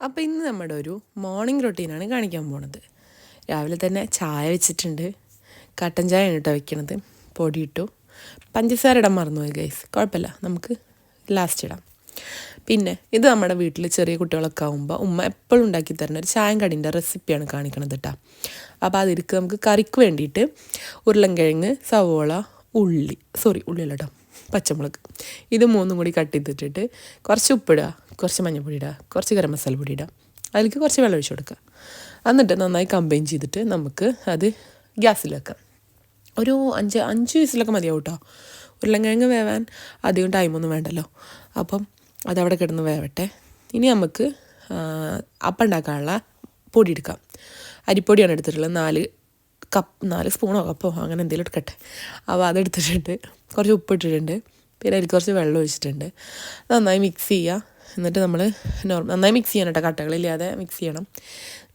അപ്പോൾ ഇന്ന് നമ്മുടെ ഒരു മോർണിംഗ് റൊട്ടീനാണ് കാണിക്കാൻ പോണത്. രാവിലെ തന്നെ ചായ വെച്ചിട്ടുണ്ട്. കട്ടൻ ചായ ആണ് കേട്ടോ വെക്കണത്. പൊടിയിട്ടു. പഞ്ചസാര ഇടാൻ മറന്നുപോയി ഗൈസ് കുഴപ്പമില്ല. നമുക്ക് ലാസ്റ്റ് ഇടാം. പിന്നെ ഇത് നമ്മുടെ വീട്ടിൽ ചെറിയ കുട്ടികളൊക്കെ ആകുമ്പോൾ ഉമ്മ എപ്പോഴും ഉണ്ടാക്കി തരുന്ന ഒരു ചായം കടീന്റെ റെസിപ്പിയാണ് കാണിക്കണത് കേട്ടോ അപ്പോൾ അതിരിക്ക് നമുക്ക് കറിക്ക് വേണ്ടിയിട്ട് ഉരുളൻകിഴങ്ങ് സവോള ഉള്ളി. സോറി ഉള്ളി അല്ല കേട്ടോ പച്ചമുളക്. ഇത് മൂന്നും കൂടി കട്ട് ചെയ്തിട്ടിട്ട് കുറച്ച് ഉപ്പിടുക. കുറച്ച് മഞ്ഞൾപ്പൊടി ഇടുക കുറച്ച് ഗരം മസാല പൊടി ഇടുക അതിലേക്ക് കുറച്ച് വെള്ളം ഒഴിച്ച് കൊടുക്കുക എന്നിട്ട് നന്നായി കമ്പൈൻ ചെയ്തിട്ട് നമുക്ക് അത് ഗ്യാസിൽ വെക്കാം. ഒരു അഞ്ച് അഞ്ച് വയസ്സിലൊക്കെ മതിയാവും കേട്ടോ ഉരുളങ്കിഴങ്ങ് വേവാൻ അധികം ടൈമൊന്നും വേണ്ടല്ലോ. അപ്പം അതവിടെ കിടന്ന് വേവട്ടെ. ഇനി നമുക്ക് അപ്പം ഉണ്ടാക്കാനുള്ള പൊടി എടുക്കാം. അരിപ്പൊടിയാണ് എടുത്തിട്ടുള്ളത്. നാല് കപ്പ് നാല് സ്പൂണോ കപ്പോ അങ്ങനെ എന്തെങ്കിലും എടുക്കട്ടെ. അപ്പോൾ അതെടുത്തിട്ടുണ്ട്. കുറച്ച് ഉപ്പ് ഇട്ടിട്ടുണ്ട് പിന്നെ അതിൽ കുറച്ച് വെള്ളം ഒഴിച്ചിട്ടുണ്ട്. നന്നായി മിക്സ് ചെയ്യുക. എന്നിട്ട് നമ്മൾ നോർമൽ നന്നായി മിക്സ് ചെയ്യണം കേട്ടോ കട്ടകളില്ലാതെ മിക്സ് ചെയ്യണം.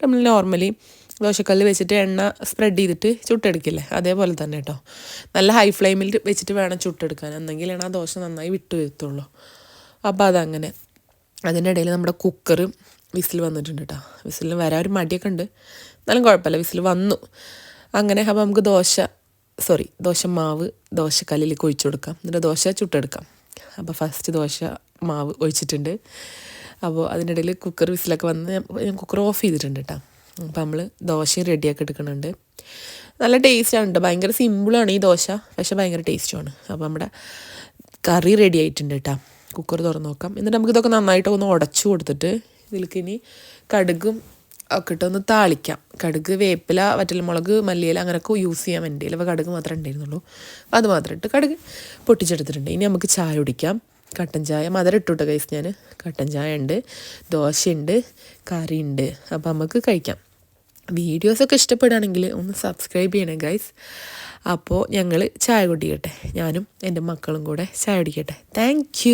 നമ്മൾ നോർമലി ദോശക്കല്ല് വെച്ചിട്ട് എണ്ണ സ്പ്രെഡ് ചെയ്തിട്ട് ചുട്ടെടുക്കില്ലേ? അതേപോലെ തന്നെ കേട്ടോ നല്ല ഹൈ ഫ്ലെയിമിൽ വെച്ചിട്ട് വേണം ചുട്ടെടുക്കാൻ. എന്നെങ്കിലാണ് ആ ദോശ നന്നായി വിട്ടു വരുത്തുള്ളൂ. അപ്പോൾ അതങ്ങനെ. അതിന്റെ ഇടയിൽ നമ്മുടെ കുക്കർ വിസിൽ വന്നിട്ടുണ്ട് കേട്ടോ വിസിൽ വരാൻ ഒരു മടിയൊക്കെ ഉണ്ട്. എന്നാലും കുഴപ്പമില്ല വിസിൽ വന്നു. അങ്ങനെ അപ്പോൾ നമുക്ക് ദോശ സോറി ദോശ മാവ് ദോശക്കല്ലിൽ ഒഴിച്ചു കൊടുക്കാം. എന്നിട്ട് ദോശ ചുട്ടെടുക്കാം. അപ്പോൾ ഫസ്റ്റ് ദോശ മാവ് ഒഴിച്ചിട്ടുണ്ട്. അപ്പോൾ അതിനിടയിൽ കുക്കർ വിസിലൊക്കെ വന്ന് ഞാൻ കുക്കർ ഓഫ് ചെയ്തിട്ടുണ്ട് കേട്ടോ അപ്പോൾ നമ്മൾ ദോശയും റെഡിയാക്കി എടുക്കുന്നുണ്ട്. നല്ല ടേസ്റ്റാണ് കേട്ടോ ഭയങ്കര സിമ്പിളാണ് ഈ ദോശ. പക്ഷേ ഭയങ്കര ടേസ്റ്റുമാണ് അപ്പോൾ നമ്മുടെ കറി റെഡി ആയിട്ടുണ്ട് കേട്ടോ കുക്കർ തുറന്ന് നോക്കാം. എന്നിട്ട് നമുക്ക് ഇതൊക്കെ നന്നായിട്ട് ഒന്ന് ഉടച്ചു കൊടുത്തിട്ട് ഇതിലേക്ക് ഇനി കടുകും ഒക്കെ ഇട്ടൊന്ന് താളിക്കാം. കടുക് വേപ്പില വറ്റൽമുളക് മല്ലിയില അങ്ങനെയൊക്കെ യൂസ് ചെയ്യാൻ വേണ്ടി അപ്പോൾ കടുക് മാത്രമേ ഉണ്ടായിരുന്നുള്ളൂ. അത് മാത്രം ഇട്ട് കടുക് പൊട്ടിച്ചെടുത്തിട്ടുണ്ട്. ഇനി നമുക്ക് ചായ കുടിക്കാം. കട്ടൻ ചായ മധുരം ഇട്ടു കേട്ടോ കൈസ് ഞാൻ കട്ടൻ ചായ ഉണ്ട് ദോശയുണ്ട് കറിയുണ്ട്. അപ്പോൾ നമുക്ക് കഴിക്കാം. വീഡിയോസൊക്കെ ഇഷ്ടപ്പെടുകയാണെങ്കിൽ ഒന്ന് സബ്സ്ക്രൈബ് ചെയ്യണേ ഗൈസ് അപ്പോൾ ഞങ്ങൾ ചായ കുടിക്കട്ടെ. ഞാനും എന്റെ മക്കളും കൂടെ ചായ കുടിക്കട്ടെ. താങ്ക്